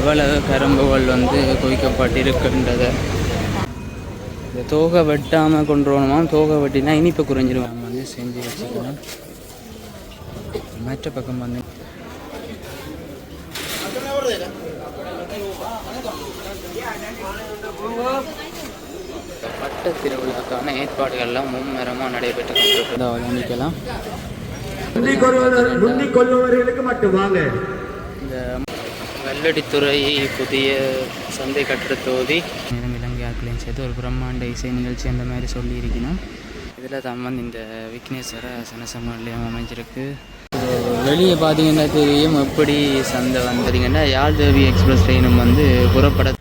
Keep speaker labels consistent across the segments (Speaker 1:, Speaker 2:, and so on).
Speaker 1: எவ்வளவு கரும்புகள் வந்து குவிக்கப்பட்டிருக்கின்றதை இந்த தோகை வெட்டாமல் கொண்டு வரணுமா தோகை வெட்டினா இனிப்பு குறைஞ்சிரும்? நம்ம வந்து செஞ்சு வச்சுக்கலாம் மற்ற பக்கம் வந்து பட்ட திருவிழாக்கான ஏற்பாடுகள்லாம் மும்மரமாக நடைபெற்று கொண்டிருக்கிறதா. கவனிக்கலாம்
Speaker 2: கொள்பவர்களுக்கு மட்டும் வாங்க.
Speaker 1: கல்லடித்துறை புதிய சந்தை கட்டிட தொகுதி. மேலும் இலங்கை ஆட்களையும் சேர்த்து ஒரு பிரம்மாண்ட இசை நிகழ்ச்சி அந்த மாதிரி சொல்லியிருக்கணும். இதில் தான் வந்து இந்த விக்னேஸ்வர சனசமநிலையம் அமைஞ்சிருக்கு. வெளியே பார்த்தீங்கன்னா தெரியும் எப்படி சந்தை வந்தீங்கன்னா யாழ்தேவி எக்ஸ்பிரஸ் ட்ரெயினும் வந்து புறப்பட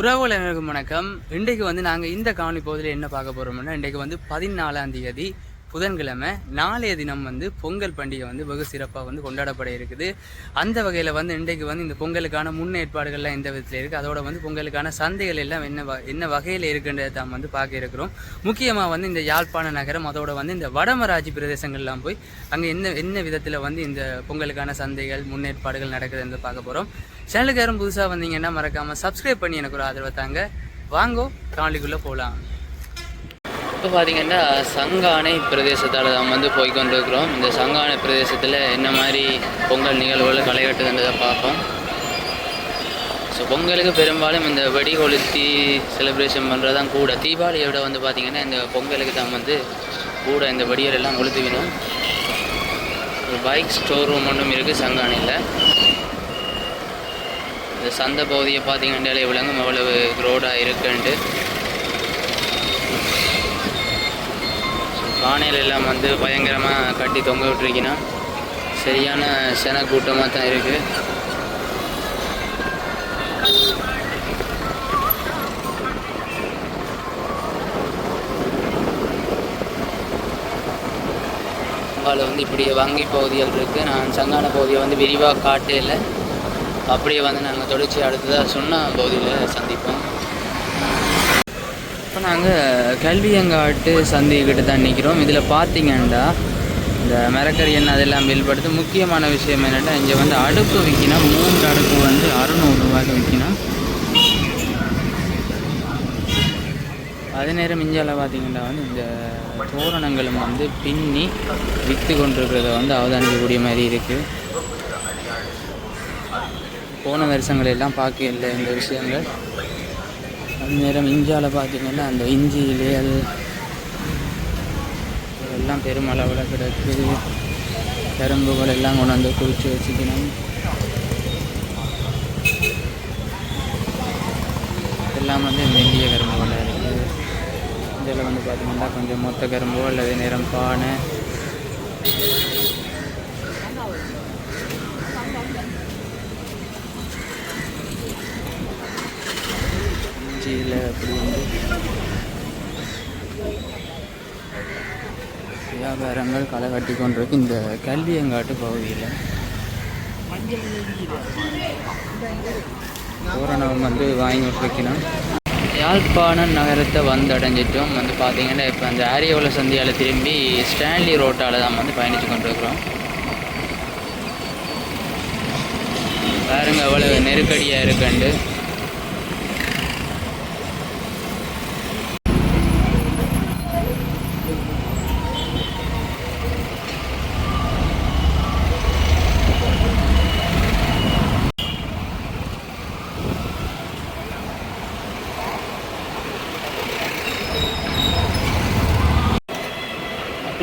Speaker 1: உறவுகளுக்கும் வணக்கம். இன்றைக்கு வந்து நாங்கள் இந்த காணொலி பகுதியில் என்ன பார்க்க போகிறோம்னா இன்றைக்கு வந்து பதினாலாம் தேதி புதன்கிழமை நாளைய தினம் வந்து பொங்கல் பண்டிகை வந்து வெகு சிறப்பாக வந்து கொண்டாடப்பட இருக்குது. அந்த வகையில் வந்து இன்றைக்கு வந்து இந்த பொங்கலுக்கான முன்னேற்பாடுகள்லாம் எந்த விதத்தில் இருக்குது அதோட வந்து பொங்கலுக்கான சந்தைகள் எல்லாம் என்ன வ என்ன வகையில் இருக்குன்றதை தான் வந்து பார்க்க இருக்கிறோம். முக்கியமாக வந்து இந்த யாழ்ப்பாண நகரம் அதோட வந்து இந்த வடமராஜி பிரதேசங்கள்லாம் போய் அங்கே என்ன என்ன விதத்தில் வந்து இந்த பொங்கலுக்கான சந்தைகள் முன்னேற்பாடுகள் நடக்குதுன்னு பார்க்க போகிறோம் சேனலுக்கு யாரும் புதுசாக வந்தீங்கன்னா மறக்காமல் சப்ஸ்கிரைப் பண்ணி எனக்கு ஒரு ஆதரவை தாங்க. வாங்கோ காணொலிக்குள்ளே போகலாம் இப்போ பார்த்தீங்கன்னா சங்கானை பிரதேசத்தால் தான் வந்து போய் கொண்டிருக்கிறோம். இந்த சங்கானை பிரதேசத்தில் என்ன மாதிரி பொங்கல் நிகழ்வுகளை களைகட்டுதுன்றதை பார்ப்போம். ஸோ பொங்கலுக்கு பெரும்பாலும் இந்த வெடி கொளுத்தி செலிப்ரேஷன் பண்ணுறது தான் கூட. தீபாவளியோட வந்து பார்த்திங்கன்னா இந்த பொங்கலுக்கு தான் வந்து கூட இந்த வெடிகள் எல்லாம் கொளுத்துவிடும். ஒரு பைக் ஸ்டோர் ரூம் ஒன்றும் இருக்குது சங்கானையில். இந்த சந்தை பகுதியை பார்த்தீங்கன்னா இவ்வளோங்க எவ்வளவு ரோடாக இருக்குன்ட்டு பானையில் எல்லாம் வந்து பயங்கரமாக கட்டி தொங்க விட்டுருக்கினா சரியான சென கூட்டமாக தான் இருக்குது அதில் வந்து இப்படி வங்கி பகுதிகள் இருக்குது நான் சங்கான பகுதியை வந்து விரிவாக காட்டே இல்லை. அப்படியே வந்து நாங்கள் தொடர்ச்சி அடுத்ததாக சொன்ன பகுதியில் சந்திப்போம். நாங்கள் கல்வியங்காட்டு சந்தைக்கிட்ட தான் நிற்கிறோம் இதில் பார்த்தீங்கன்னா இந்த மரக்கறி எண்ணெய் அதெல்லாம் பில்படுத்து முக்கியமான விஷயம் என்னென்னா இங்கே வந்து அடுப்பு விற்கினா மூன்று அடுப்பு வந்து அறுநூறுவாய்க்கு விற்கினா அதே நேரம் இந்தியாவில் பார்த்தீங்கன்னா வந்து இந்த தோரணங்களும் வந்து பின்னி விற்று கொண்டிருக்கிறத வந்து அவதானிக்கக்கூடிய மாதிரி இருக்குது போன வருஷங்கள் எல்லாம் பார்க்க இல்லை இந்த விஷயங்கள். அது நேரம் இஞ்சாவில் பார்த்தீங்கன்னா அந்த இஞ்சியிலே அது எல்லாம் பெருமளவில் கிடக்கு. கரும்புகள் எல்லாம் கொண்டு வந்து குளிச்சு வச்சுக்கணும். எல்லாம் வந்து மெல்லிய கரும்புகளாக இருக்குது. இதில் வந்து பார்த்தீங்கன்னா கொஞ்சம் மொத்த கரும்போ அல்லது நிறம் பானை இஞ்சியில் அப்படி வந்து வியாபாரங்கள் களை கட்டி கொண்டிருக்கு. இந்த கல்வியங்காட்டு பகுதியில் பூரணம் வந்து வாங்கி விட்டுருக்கணும் யாழ்ப்பாணம் நகரத்தை வந்து அடைஞ்சிட்டோம் வந்து பார்த்தீங்கன்னா இப்போ அந்த ஆரியோல சந்தியால் திரும்பி ஸ்டான்லி ரோட்டால் தான் வந்து பயணித்து கொண்டிருக்கிறோம். பாருங்க அவ்வளவு நெருக்கடியாக இருக்குண்டு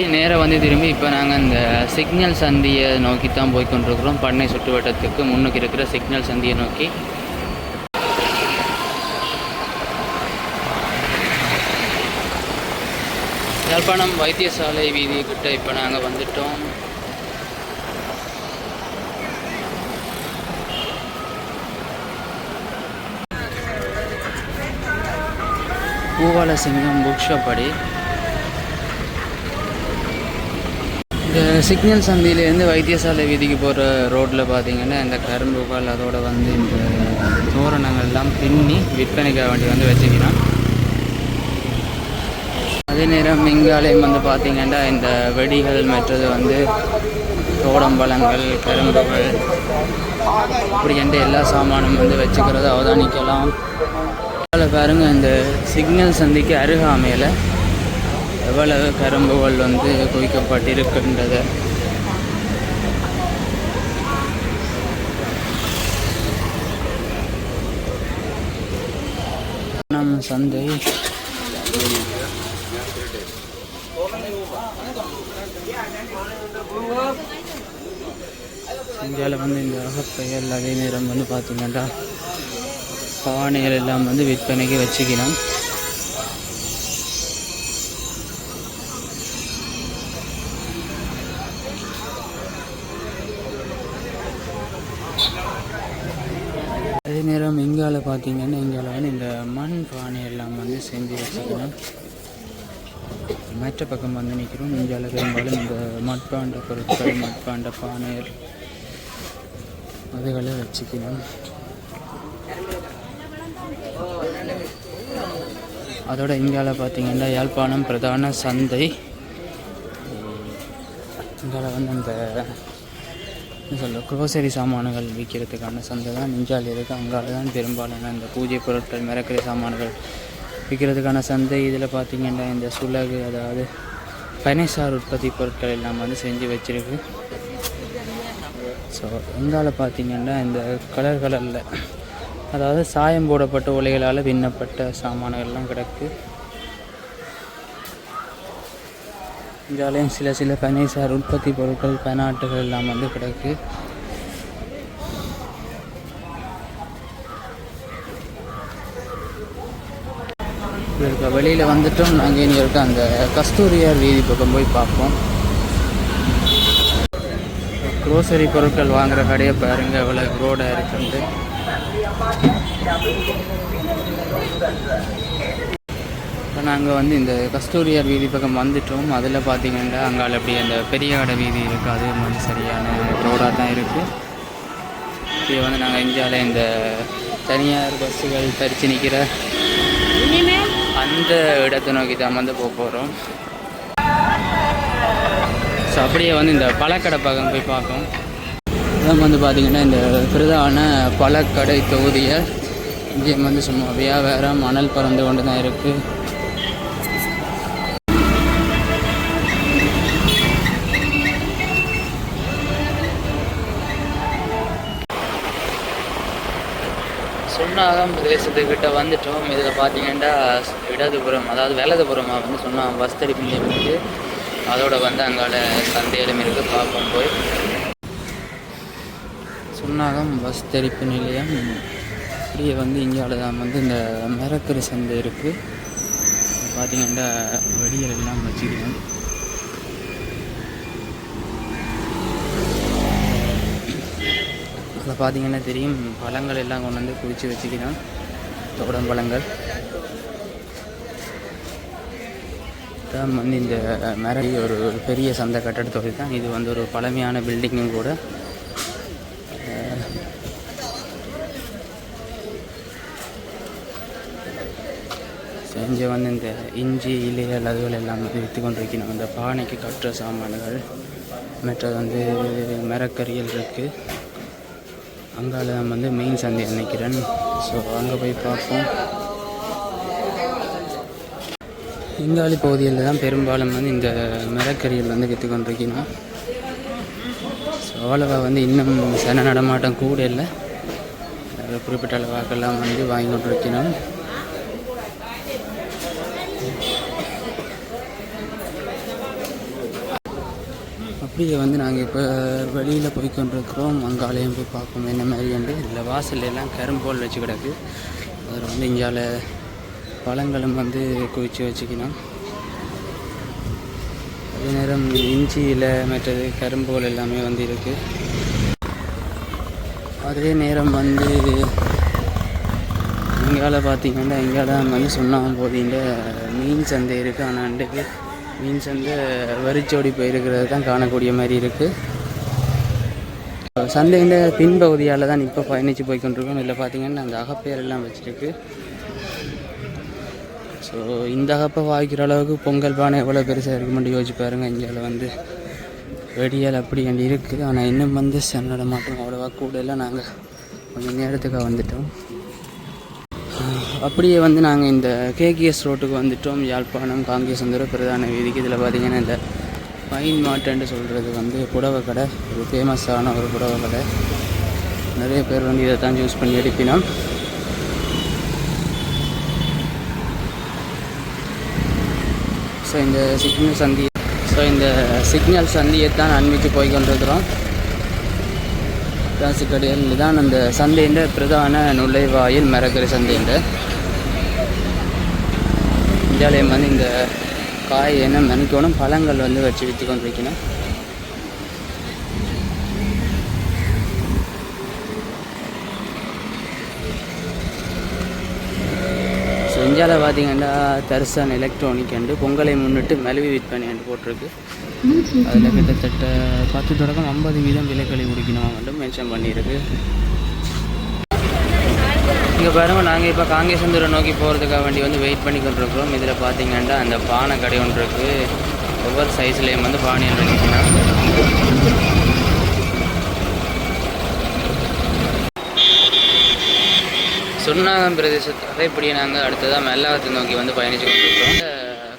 Speaker 1: அப்படியே நேராக வந்து திரும்பி இப்போ நாங்கள் இந்த சிக்னல் சந்தியை நோக்கி தான் போய் கொண்டிருக்கிறோம் பண்ணை சுற்றுவட்டத்துக்கு முன்னுக்கு இருக்கிற சிக்னல் சந்தியை நோக்கி. யாழ்ப்பாணம் வைத்தியசாலை வீதிக்கிட்ட கிட்ட இப்போ நாங்கள் வந்துட்டோம். பூவாலசிங்கம் புக் ஷாப் அடி இந்த சிக்னல் சந்தியிலேருந்து வைத்தியசாலை வீதிக்கு போகிற ரோட்டில் பார்த்தீங்கன்னா இந்த கரும்புகள் அதோட வந்து இந்த தோரணங்கள்லாம் பின்னி விற்பனைக்காக வேண்டி வந்து வச்சுக்கிறான். அதே நேரம் இங்காலயம் வந்து பார்த்திங்கன்னா இந்த வெடிகள் மற்றது வந்து தோடம்பழங்கள் கரும்புகள் இப்படி என்ற எல்லா சாமானும் வந்து வச்சுக்கிறத அவதானிக்கலாம். அதில் பாருங்கள் இந்த சிக்னல் சந்திக்கு அருகாமையில் எவ்வளவு கரும்புகள் வந்து குவிக்கப்பட்டிருக்கின்றது. நம் சந்தை. இந்தியாவில் வந்து இந்த அகப்பெயர் அதே நேரம் வந்து பார்த்தீங்கன்னா பானைகள் எல்லாம் வந்து விற்பனைக்கு வச்சுக்கலாம். நேரம் இங்கால பார்த்தீங்கன்னா இங்கால வந்து இந்த மண் பானை எல்லாம் வந்து செஞ்சு வச்சுக்கலாம் மற்ற பக்கம் வந்து நிற்கிறோம் இங்கால பெரும்பாலும் இந்த மட்பாண்ட பொருட்கள் மட்பாண்ட பானை அதுகளை வச்சுக்கணும். அதோட இங்கால பார்த்தீங்கன்னா யாழ்ப்பாணம் பிரதான சந்தை. இங்கால வந்து அந்த சொல்ல குரோசரி சாமான்கள் விற்கிறதுக்கான சந்தை தான். இந்தியாவில் இருக்குது அங்கால தான் பெரும்பாலான இந்த பூஜை பொருட்கள் மிரக்கரி சாமான்கள் விற்கிறதுக்கான சந்தை. இதில் பார்த்திங்கன்னா இந்த சுலகு அதாவது பனைசார் உற்பத்தி பொருட்கள் எல்லாம் வந்து செஞ்சு வச்சிருக்கு. ஸோ இங்கால பார்த்தீங்கன்னா இந்த கலர் கலரில் அதாவது சாயம் போடப்பட்ட உலைகளால் பின்னப்பட்ட சாமான்கள்லாம் கிடக்கு. இங்காலையும் சில சில பனைசார் உற்பத்தி பொருட்கள் பனாட்டுகள் எல்லாம் வந்து கிடக்கு. இருக்க வெளியில் வந்துட்டோம். நாங்கள் இனி இருக்க அந்த கஸ்தூரியார் வீதி பக்கம் போய் பார்ப்போம். க்ரோசரி பொருட்கள் வாங்குற கடையை பாருங்க. எவ்வளோ ரோடாக இருக்குன்ட்டு. இப்போ நாங்கள் வந்து இந்த கஸ்தூரியார் வீதி பக்கம் வந்துட்டோம். அதில் பார்த்தீங்கன்னா அங்கால அப்படி அந்த பெரிய கடை வீதி இருக்குது அது வந்து சரியான ரோடாக தான் இருக்குது இது வந்து நாங்கள் இந்தியாவில் இந்த தனியார் பஸ்ஸுகள் தரிச்சு நிற்கிற அந்த இடத்தை நோக்கி தான் வந்து போக போகிறோம் ஸோ அப்படியே வந்து இந்த பழக்கடை பக்கம் போய் பார்ப்போம். இதான் வந்து பார்த்திங்கன்னா இந்த பிரதான பழக்கடை தொகுதியை. இங்கே வந்து சும்மா வியாபாரம் மணல் பறந்து கொண்டு தான் இருக்குது சுண்ணாகம் பிரதேசத்துக்கிட்ட வந்துட்டோம். இதில் பார்த்தீங்கன்னா இடதுபுறம் அதாவது வலதுபுறமாக வந்து சுண்ணாகம் பஸ் தடுப்பு நிலையம் இருக்குது அதோட வந்து அங்கால சந்தையிலும் இருக்குது பார்ப்போம் போய். சுன்னாகம் பஸ் தெரிப்பு நிலையம். இப்படியே வந்து இங்கால தான் வந்து இந்த மரக்கரு சந்தை இருக்குது பார்த்தீங்கன்னா வெடிகள் எல்லாம் வச்சுக்கிறோம் இப்போ பார்த்தீங்கன்னா தெரியும் பழங்கள் எல்லாம் கொண்டு வந்து குடிச்சு வச்சுக்கிறோம். தோடம் பழங்கள். தான் வந்து இந்த மரடி ஒரு பெரிய சந்தை கட்டடத்தொகை தான். இது வந்து ஒரு பழமையான பில்டிங்கும் கூட. அஹ், செஞ்ச வந்து இந்த இஞ்சி இலைகள் அதுகள் எல்லாம் வந்து விற்று கொண்டிருக்கணும் இந்த பானைக்கு கட்டுற சாமான்கள் மற்றது வந்து மரக்கறிகள் இருக்குது அங்கால நான் வந்து மெயின் சந்தை நினைக்கிறேன் ஸோ அங்கே போய் பார்ப்போம். இங்காலி பகுதியில் தான் பெரும்பாலும் வந்து இந்த மரக்கறிகள் வந்து விற்று கொண்டிருக்கணும் ஸோ அவ்வளவா வந்து இன்னும் சன நடமாட்டம் கூட இல்லை. குறிப்பிட்ட அளவாக்கெல்லாம் வந்து வாங்கி கொண்டிருக்கணும் அப்படியே வந்து நாங்கள் இப்போ வெளியில் போய் கொண்டிருக்கிறோம். அங்காலையும் போய் பார்ப்போம். என்ன மாதிரி வந்து இதில் வாசல்ல எல்லாம் கரும்போல் வச்சு கிடக்கு. அதில் வந்து இங்கால பழங்களும் வந்து குவிச்சு வச்சுக்கணும். அதே நேரம் இஞ்சியில் மற்றது கரும்போல் எல்லாமே வந்து இருக்குது அதே நேரம் வந்து இங்கால பார்த்தீங்கன்னா இங்கே தான் வந்து சொன்னாங்க போதின்ற மீன் சந்தை இருக்குது ஆனால் அண்டுக்கு மீன் சந்தை வரிச்சோடி போயிருக்கிறது தான் காணக்கூடிய மாதிரி இருக்குது சந்தையின் பின்பகுதியால் தான் இப்போ பயணித்து போய் கொண்டிருக்கோம் இதில் பார்த்தீங்கன்னா அந்த அகப்பேர் எல்லாம் வச்சுருக்கு. ஸோ இந்த அகப்பை வாய்க்கிற அளவுக்கு பொங்கல் பானை எவ்வளோ பெருசாக இருக்குமெண்டு யோசிச்சு பாருங்கள் இந்தியாவில் வந்து வெடியால் அப்படி அங்கே இருக்குது. ஆனால் இன்னும் வந்து சென்னட மாட்டோம் அவ்வளோவா கூட இல்லை நாங்கள் கொஞ்சம் நேரத்துக்காக வந்துட்டோம். அப்படியே வந்து நாங்கள் இந்த கேகேஎஸ் ரோட்டுக்கு வந்துட்டோம். யாழ்ப்பாணம் காங்கேசந்துர பிரதான வீதிக்கு. இதில் பார்த்தீங்கன்னா இந்த பைன் மாட்டன்ட்டு சொல்கிறது வந்து புடவை கடை. ஒரு ஃபேமஸான ஒரு புடவை கடை. நிறைய பேர் வந்து இதை தான் யூஸ் பண்ணி எடுப்பினோம். ஸோ இந்த சிக்னல் சந்தி ஸோ இந்த சிக்னல் சந்தியை தான் அன்மைக்கு போய் கொண்டிருக்கிறோம். ராசிக்கடையில் தான் அந்த சந்தையின் பிரதான நுழைவாயில் மரக்கறி சந்தையின் வித்தியாலயம் வந்து இந்த காய் என்ன நினைக்கணும் பழங்கள் வந்து வச்சு விற்று கொண்டிருக்கணும் ஸோ இந்தியாவில் பார்த்தீங்கன்னா தர்சன் எலக்ட்ரானிக் அண்டு பொங்கலை முன்னிட்டு மலிவு விற்பனை அண்டு போட்டிருக்கு. அதில் கிட்டத்தட்ட பத்து தொடக்கம் ஐம்பது வீதம் விலைகளை உடிக்கணும் மட்டும் மென்ஷன் பண்ணியிருக்கு. இங்கே பாருங்கள் நாங்கள் இப்போ காங்கேசந்தூரை நோக்கி போகிறதுக்காக வேண்டி வந்து வெயிட் பண்ணி கொண்டிருக்கிறோம் இதில் பார்த்தீங்கன்னா அந்த பானை கடை ஒன்று இருக்குது ஒவ்வொரு சைஸ்லேயும் வந்து பானையை வச்சுக்கலாம் சுன்னாகம் பிரதேசத்தில் இப்படி நாங்கள் அடுத்ததாக மெல்லாவத்தை நோக்கி வந்து பயணித்து கொண்டிருக்கிறோம் இந்த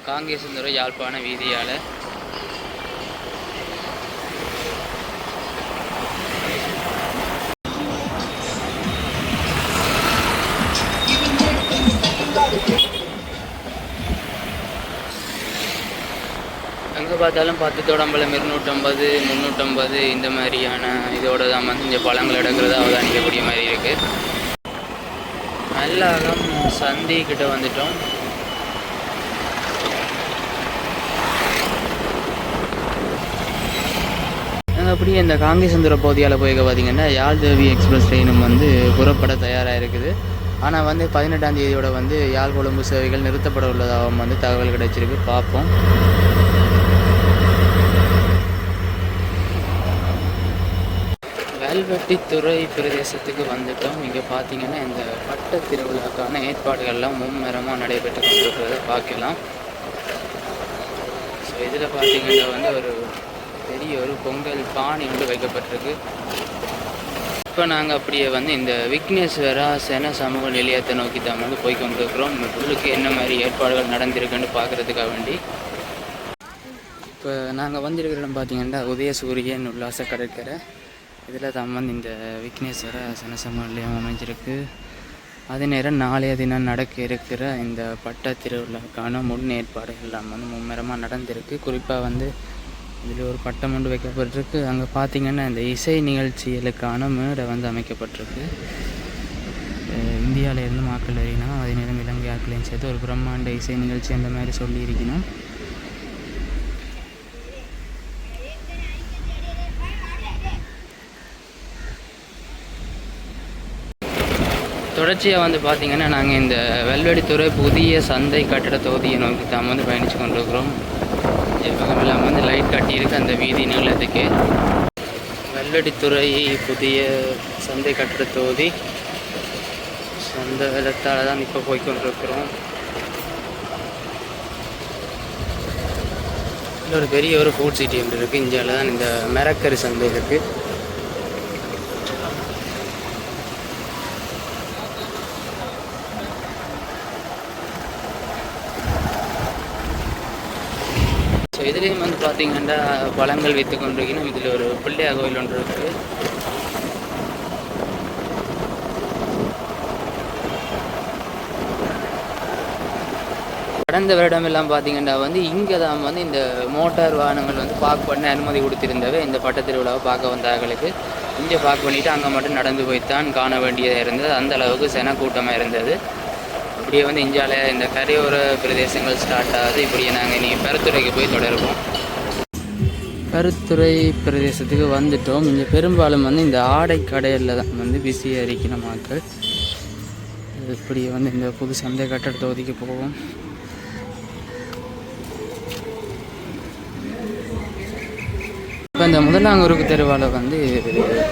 Speaker 1: காங்கேசந்துறை யாழ்ப்பாண வீதியால் எங்கே பார்த்தாலும் பத்து தொடம்பலம் இருநூற்றம்பது முந்நூற்றம்பது இந்த மாதிரியான இதோட தான் வந்து இந்த பழங்கள் எடுக்கிறத அவதானிக்கக்கூடிய மாதிரி இருக்குது நல்லாகம் சந்தி கிட்ட வந்துட்டோம். நாங்கள் அப்படியே இந்த காங்கேசந்துர பகுதியால் போய் பார்த்தீங்கன்னா யாழ்தேவி எக்ஸ்பிரஸ் ட்ரெயினும் வந்து புறப்பட தயாராக இருக்குது. ஆனால் வந்து பதினெட்டாம் தேதியோட வந்து யாழ் கொழும்பு சேவைகள் நிறுத்தப்பட உள்ளதாகவும் வந்து தகவல் கிடைச்சிருக்கு. பார்ப்போம். வேல்வெட்டித்துறை பிரதேசத்துக்கு வந்துட்டோம். இங்கே பார்த்தீங்கன்னா இந்த பட்ட திருவிழாக்கான ஏற்பாடுகள்லாம் மும்மரமாக நடைபெற்று கொண்டிருக்கிறத பார்க்கலாம். ஸோ இதில் பார்த்தீங்கன்னா வந்து ஒரு பெரிய ஒரு பொங்கல் பானை வந்து வைக்கப்பட்டிருக்கு. இப்போ நாங்கள் அப்படியே வந்து இந்த விக்னேஸ்வரா சென சமூக நிலையத்தை நோக்கி தான் வந்து போய் கொண்டிருக்கிறோம். உள்ளுக்கு என்ன மாதிரி ஏற்பாடுகள் நடந்திருக்குன்னு பார்க்குறதுக்காக வேண்டி. இப்போ நாங்கள் வந்திருக்கிற இடம் பார்த்தீங்கன்னா உதயசூரியன் உல்லாச கடற்கரை. இதில் தான் இந்த விக்னேஸ்வர சனசம அமைஞ்சிருக்கு. அதே நேரம் நாளைய தினம் நடக்க இருக்கிற இந்த பட்ட திருவிழாக்கான முன் ஏற்பாடுகள்லாம் வந்து மும்முரமாக நடந்திருக்கு. குறிப்பாக வந்து இதில் ஒரு பட்டம் ஒன்று வைக்கப்பட்டிருக்கு. அங்கே பார்த்திங்கன்னா இந்த இசை நிகழ்ச்சிகளுக்கான மேடை வந்து அமைக்கப்பட்டிருக்கு. இந்தியாவிலேருந்து இந்தியால இருந்து மக்கள் அதே நேரம் இலங்கை ஆட்களையும் சேர்த்து ஒரு பிரம்மாண்ட இசை நிகழ்ச்சி அந்த மாதிரி சொல்லியிருக்கணும். தொடர்ச்சியாக வந்து பார்த்திங்கன்னா நாங்கள் இந்த வெல்வெடித்துறை புதிய சந்தை கட்டட தொகுதியை நோக்கி தான் வந்து பயணித்து கொண்டிருக்கிறோம். எப்பவும் இல்லாமல் வந்து லைட் கட்டியிருக்கு அந்த வீதி நீளத்துக்கு. வெல்வெடித்துறை புதிய சந்தை கட்டட தொகுதி சொந்த வெள்ளத்தால் தான் இப்போ போய் கொண்டிருக்கிறோம். இதில் ஒரு பெரிய ஒரு ஃபுட் சிட்டி ஒன்று இருக்குது இந்தியாவில் தான் இந்த மெரக்கரி சந்தை இருக்குது இதுலேயும் வந்து பார்த்தீங்கன்னா பழங்கள் விற்று கொண்டிருக்கணும் இதில் ஒரு பிள்ளையார் கோயில் ஒன்று இருக்குது. கடந்த வருடம் எல்லாம் பார்த்தீங்கன்னா வந்து இங்கே தான் வந்து இந்த மோட்டார் வாகனங்கள் வந்து பார்க் பண்ண அனுமதி கொடுத்திருந்தவை. இந்த பட்டத்திருவிழாவை பார்க்க வந்தவர்களுக்கு இங்கே பார்க் பண்ணிவிட்டு அங்கே மட்டும் நடந்து போய்த்தான் காண வேண்டியதாக இருந்தது. அந்த அளவுக்கு சென கூட்டமாக இருந்தது. இப்படியே வந்து இந்தியாவில் இந்த கரையோர பிரதேசங்கள் ஸ்டார்ட் ஆகுது. இப்படியே நாங்கள் நீங்கள் பருத்துறைக்கு போய் தொடருவோம். கருத்துறை பிரதேசத்துக்கு வந்துட்டோம். இங்கே பெரும்பாலும் வந்து இந்த ஆடை கடையில் தான் வந்து பிஸியாக இருக்கிற மக்கள். இப்படி வந்து இந்த புது சந்தை கட்டட தொகுதிக்கு போவோம். இப்போ இந்த முதலாங்கூருக்கு தெருவால் வந்து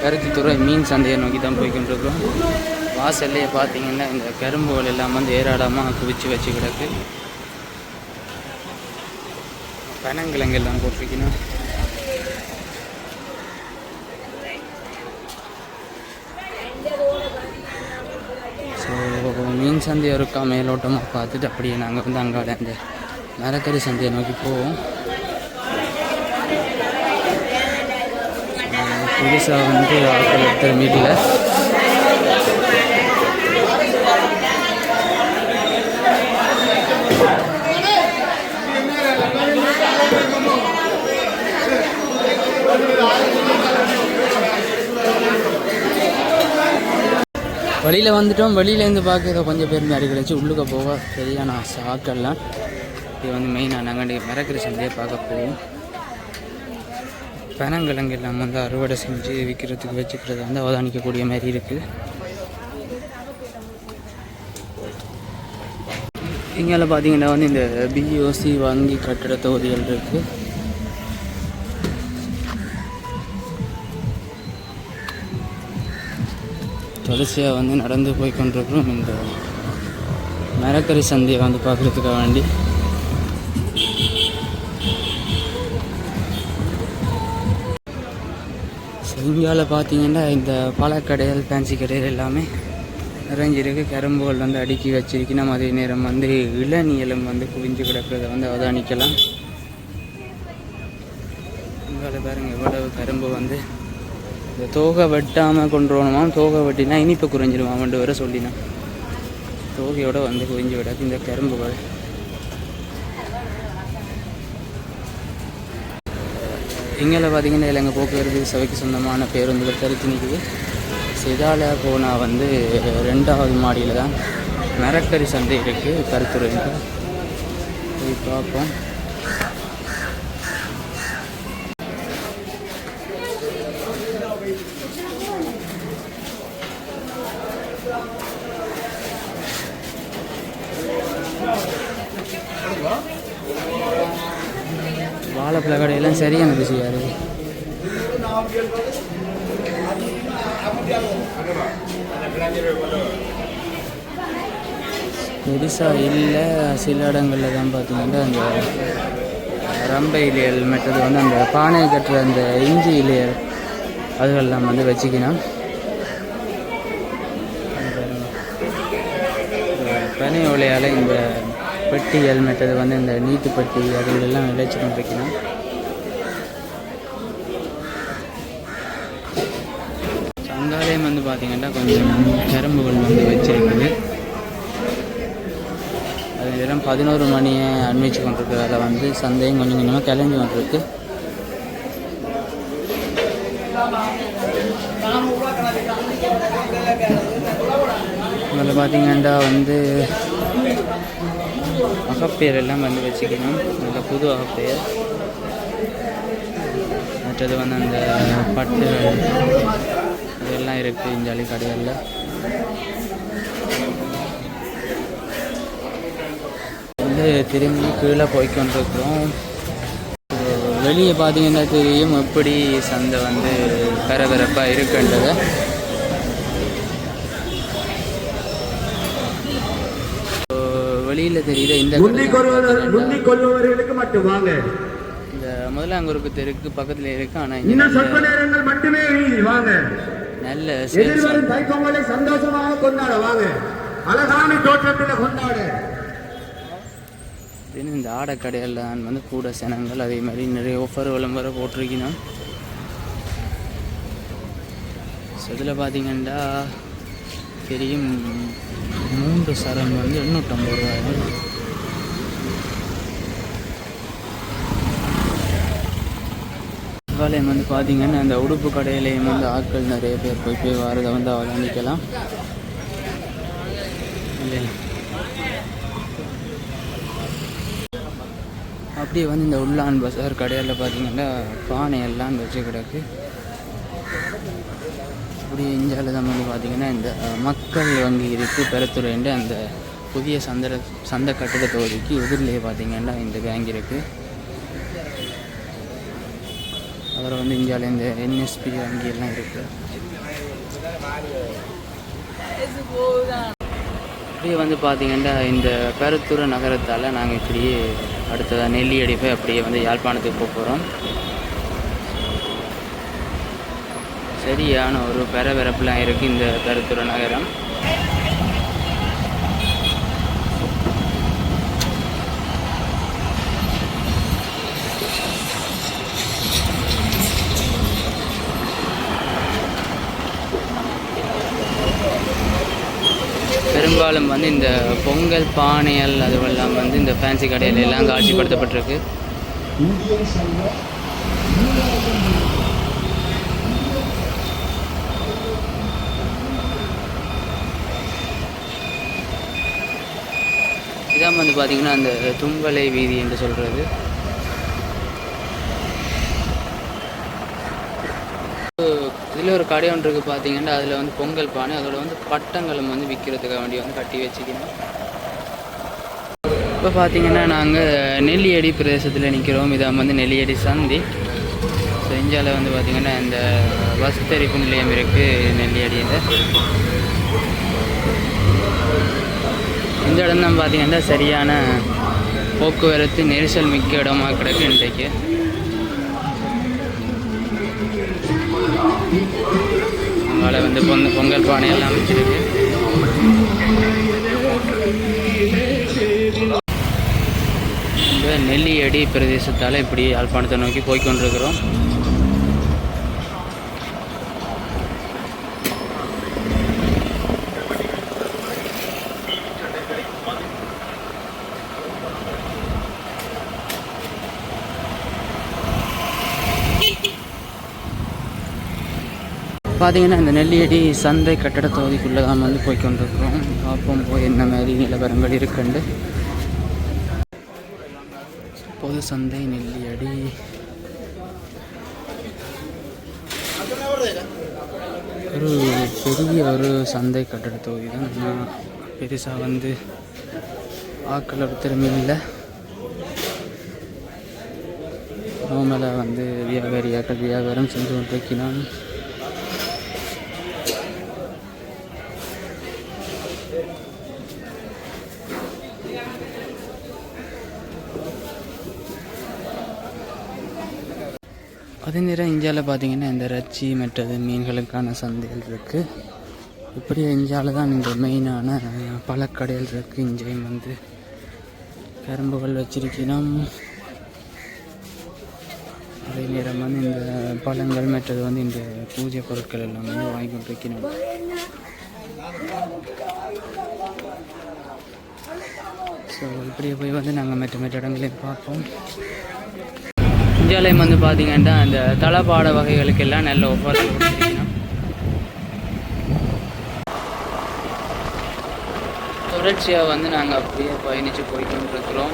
Speaker 1: கருத்துத்துறை மீன் சந்தையை நோக்கி தான் போய்கிட்டு வாசல்லே பார்த்தீங்கன்னா இந்த கரும்புகள் எல்லாம் வந்து ஏராளமாக குவிச்சு வச்சு கிடக்கு. பனங்கிழங்கு எல்லாம் போட்டிருக்கணும். ஸோ மீன் சந்தையை இருக்கா மேலோட்டமாக பார்த்துட்டு அப்படியே நாங்கள் வந்து அங்கே அந்த மரக்கறி சந்தையை நோக்கி போவோம். புதுசாக வந்து ஆட்கள் எடுத்துகிற மீட்டில் வெளியில் வந்துட்டோம். வெளியிலேருந்து பார்க்க ஏதோ கொஞ்சம் பேர் மாதிரி கழிச்சு உள்ளுக்க போக சரியான சாக்கெல்லாம் இது வந்து மெயினாக நாங்கள் மிரக்கிற சந்தையை பார்க்க போவோம். பனங்கிழங்கு எல்லாம் வந்து அறுவடை செஞ்சு விற்கிறதுக்கு வச்சுக்கிறது வந்து அவதானிக்கக்கூடிய மாதிரி இருக்குது இங்கே பார்த்தீங்கன்னா வந்து இந்த பிஓசி வங்கி கட்டிட தொகுதிகள் இருக்குது தொடர்ச்சியாக வந்து நடந்து போய் கொண்டிருக்கிறோம். இந்த மரக்கறி சந்தையை வந்து பார்க்குறதுக்காக வேண்டி. இந்தியாவில் பார்த்தீங்கன்னா இந்த பழக்கடைகள் ஃபேன்சி கடைகள் எல்லாமே நிறைஞ்சிருக்கு. கரும்புகள் வந்து அடுக்கி வச்சிருக்கணும் அதே நேரம் வந்து இளநீளம் வந்து குவிஞ்சு கிடக்கிறத வந்து அவதானிக்கலாம். இங்கே பாருங்கள் எவ்வளவு கரும்பு வந்து இந்த தோகை வெட்டாமல் கொண்டு வரணுமா தோகை வெட்டினா இனிப்பு குறைஞ்சிருமாமன்ட்டு வர சொல்லினான் தோகையோட வந்து குறைஞ்சி விடாது. இந்த கரும்புகள். இங்கே பார்த்தீங்கன்னா இலங்கை போக்குவரத்து சபைக்கு சொந்தமான பேருந்துகள் தடுத்து நிற்குது. சிதால போனால் வந்து ரெண்டாவது மாடியில் தான் மரக்கறி சந்தை இருக்குது கருத்துறையில். போய் பார்ப்போம் வாழைப்பழ கடையெல்லாம் சரியான பிஸியாக இருக்குது பெருசாக இல்லை சில இடங்களில் தான் பார்த்தீங்கன்னா அந்த ரம்பை இலையல் மற்றது வந்து அந்த பானை கட்டுற அந்த இஞ்சி இலையல் அதுகள்லாம் வந்து வச்சுக்கணும். பனை ஒலையால் இந்த பெட்டிகள் மற்றது வந்து இந்த நீட்டு பெட்டி அதுகளெல்லாம் விளைச்சி கொண்டிருக்கணும் சங்காலயம் வந்து பார்த்தீங்கன்னா கொஞ்சம் கரும்புகள் வந்து வச்சிருக்குது. அது நேரம் பதினோரு மணியை அண்மிச்சு கொண்டிருக்கிறதால வந்து சந்தையும் கொஞ்சம் கொஞ்சமாக கிளம்பி கொண்டிருக்கு அதில் பார்த்தீங்கன்னா வந்து அகப்பேர் எல்லாம் வந்து வச்சுக்கணும். நல்ல புது அகப்பேர் மற்றது வந்து அந்த பட்டு இதெல்லாம் இருக்குது இஞ்சாலி கடைகளில் வந்து திரும்பி கீழே போய் கொண்டிருக்கிறோம். வெளியே பார்த்தீங்கன்னா தெரியும் எப்படி சந்தை வந்து பரபரப்பாக இருக்குன்றதை. வெளியில் தெரியுற இந்த
Speaker 2: கொள்பவர்களுக்கு மட்டும் வாங்க.
Speaker 1: இந்த முதலாங்குறுப்பு தெருக்கு பக்கத்தில் இருக்கு ஆனால்
Speaker 2: இன்னும் சொற்ப நேரங்கள் மட்டுமே வாங்க.
Speaker 1: நல்ல
Speaker 2: எதிர்வரும் தைப்பொங்கலை சந்தோஷமாக கொண்டாட வாங்க. அழகான தோற்றத்தில் கொண்டாட.
Speaker 1: அப்படின்னு இந்த ஆடை கடையில் தான் வந்து கூட சனங்கள் அதே மாதிரி நிறைய ஆஃபர்களும் வர போட்டிருக்கணும் ஸோ இதில் பார்த்தீங்கன்னா தெரியும் மூன்று சரம் வந்து எண்ணூற்றம்பது ரூபாய். வேலையம் வந்து பார்த்தீங்கன்னா அந்த உடுப்பு கடையிலையும் வந்து ஆட்கள் நிறைய பேர் போய் போய் வரதை வந்து அவதானிக்கலாம் இல்லை அப்படியே வந்து இந்த உள்ளான் பசார் கடையில் பார்த்தீங்கன்னா பானை எல்லாம் வச்சு கிடக்கு. அப்படியே இந்தியாவில் தான் வந்து பார்த்தீங்கன்னா இந்த மக்கள் வங்கி இருக்குது பெருத்துறைன்ற அந்த புதிய சந்த சந்த கட்டிட தொகுதிக்கு எதிரிலே பார்த்தீங்கன்னா இந்த பேங்க் இருக்குது அப்புறம் வந்து இந்தியாவில் இந்த என்எஸ்பி வங்கியெல்லாம் இருக்குது அப்படியே வந்து பார்த்தீங்கன்னா இந்த பெருத்துறை நகரத்தால் நாங்கள் இப்படியே அடுத்ததாக நெல்லி அடிப்பை அப்படியே வந்து யாழ்ப்பாணத்துக்கு போக போகிறோம் சரியான ஒரு பரபரப்புலாம் இருக்குது இந்த பெருத்துறை நகரம். பெரும்பாலும் வந்து இந்த பொங்கல் பானைகள் அதுவெல்லாம் வந்து இந்த ஃபேன்சி கடையில் எல்லாம் காட்சிப்படுத்தப்பட்டிருக்கு. இதான் வந்து பார்த்திங்கன்னா அந்த தும்பலை வீதி என்று சொல்கிறது இதில் ஒரு கடை ஒன்று இருக்குது பார்த்தீங்கன்னா அதில் வந்து பொங்கல் பானை அதோட வந்து பட்டங்களும் வந்து விற்கிறதுக்காக வேண்டி வந்து கட்டி வச்சுக்கணும். இப்போ பார்த்தீங்கன்னா நாங்கள் நெல்லியடி பிரதேசத்தில் நிற்கிறோம் இதான் வந்து நெல்லியடி சந்தி. ஸோ இந்தியாவில் வந்து பார்த்திங்கன்னா இந்த பஸ் தெரிப்பு நிலையம் இருக்குது நெல்லியடியில். இந்த இடம் தான் பார்த்தீங்கன்னா சரியான போக்குவரத்து நெரிசல் மிக்க இடமாக கிடக்கு இன்றைக்கு. அங்கால வந்து பொங்க பொங்கல் பானை எல்லாம் வச்சிருக்கு. நெல்லியடி பிரதேசத்தால் இப்படி யாழ்ப்பாணத்தை நோக்கி போய் பார்த்தீங்கன்னா இந்த நெல்லியடி சந்தை கட்டட தொகுதிக்குள்ளே தான் வந்து போய் கொண்டிருக்கிறோம் பார்ப்போம் போய் என்ன மாதிரி நிலவரங்கள் இருக்குண்டு. பொது சந்தை நெல்லியடி. ஒரு பெரிய ஒரு சந்தை கட்டட தொகுதி தான். நான் பெருசாக வந்து ஆக்கள் ஒரு திறமை இல்லை. நோமலை வந்து வியாபாரியாக்கள் வியாபாரம் செஞ்சு கொண்டிருக்கிறான். அதே இந்தியாவில் பார்த்தீங்கன்னா இந்த ரச்சி மற்றது மீன்களுக்கான சந்தைகள் இருக்குது இப்படி இந்தியாவில் தான் இந்த மெயினான பழக்கடைகள் இருக்குது இங்கேயும் வந்து கரும்புகள் வச்சிருக்கிறோம். அதே நேரம் வந்து இந்த பழங்கள் மற்றது வந்து இந்த பூஜை பொருட்கள் எல்லாம் வந்து வாங்கி கொண்டிருக்கிறோம். ஸோ இப்படியே போய் வந்து நாங்கள் மற்ற மற்ற இடங்களையும் பார்ப்போம். இந்தியாலயம் வந்து பார்த்தீங்கன்னா அந்த தளபாட வகைகளுக்கு எல்லாம் நல்ல ஒவ்வொரு கொடுத்துருக்கணும் தொடர்ச்சியாக வந்து நாங்கள் அப்படியே பயணித்து போய்கொண்டிருக்கிறோம்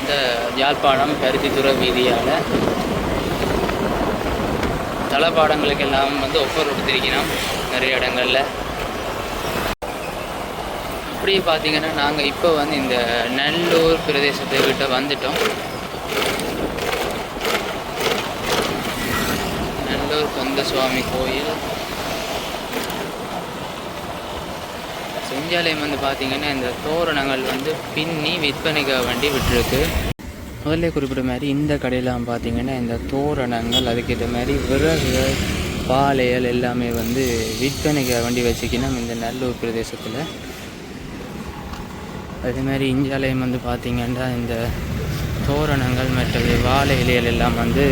Speaker 1: இந்த யாழ்ப்பாணம் பருத்தித்துறை வீதியால். தளபாடங்களுக்கெல்லாம் வந்து ஒஃபர் கொடுத்துருக்கணும் நிறைய இடங்களில். அப்படியே பார்த்தீங்கன்னா நாங்கள் இப்போ வந்து இந்த நல்லூர் பிரதேசத்தை விட்டு வந்துட்டோம். நல்லூர் கந்தசுவாமி கோயில். செஞ்சாலயம் வந்து பார்த்தீங்கன்னா இந்த தோரணங்கள் வந்து பின்னி விற்பனைக்காக வேண்டி விட்டுருக்கு. முதல்ல குறிப்பிட்ட மாதிரி இந்த கடையெல்லாம் பார்த்தீங்கன்னா இந்த தோரணங்கள் அதுக்கேற்ற மாதிரி விறகு பாலைகள் எல்லாமே வந்து விற்பனைக்காக வேண்டி வச்சுக்கணும் இந்த நல்லூர் பிரதேசத்தில். அதே மாதிரி இஞ்சாலயம் வந்து பார்த்தீங்கன்னா இந்த தோரணங்கள் மற்றது வாழை இலைகள் எல்லாம் வந்து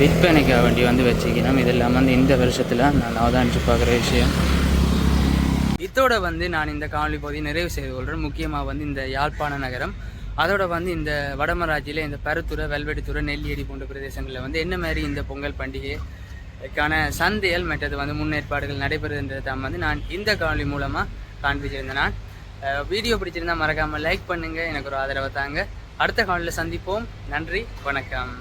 Speaker 1: விற்பனைக்காக வேண்டி வந்து வச்சுக்கணும். இதெல்லாம் வந்து இந்த வருஷத்தில் நான் அவதானிச்சு பார்க்குற விஷயம். இதோட வந்து நான் இந்த காணொலி பகுதியை நிறைவு செய்து கொள்கிறேன் முக்கியமாக வந்து இந்த யாழ்ப்பாண நகரம் அதோட வந்து இந்த வடமராட்சியில் இந்த பருத்துறை வெல்வெட்டித்துறை நெல்லியடி போன்ற பிரதேசங்களில் வந்து என்ன மாதிரி இந்த பொங்கல் பண்டிகைக்கான சந்தைகள் மற்றது வந்து முன்னேற்பாடுகள் நடைபெறுகின்றதை வந்து நான் இந்த காணொலி மூலமாக காண்பிச்சிருந்தேன். நான் வீடியோ பிடிச்சிருந்தா மறக்காமல் லைக் பண்ணுங்கள் எனக்கு ஒரு ஆதரவை தாங்க. அடுத்த காணொலியில் சந்திப்போம். நன்றி. வணக்கம்.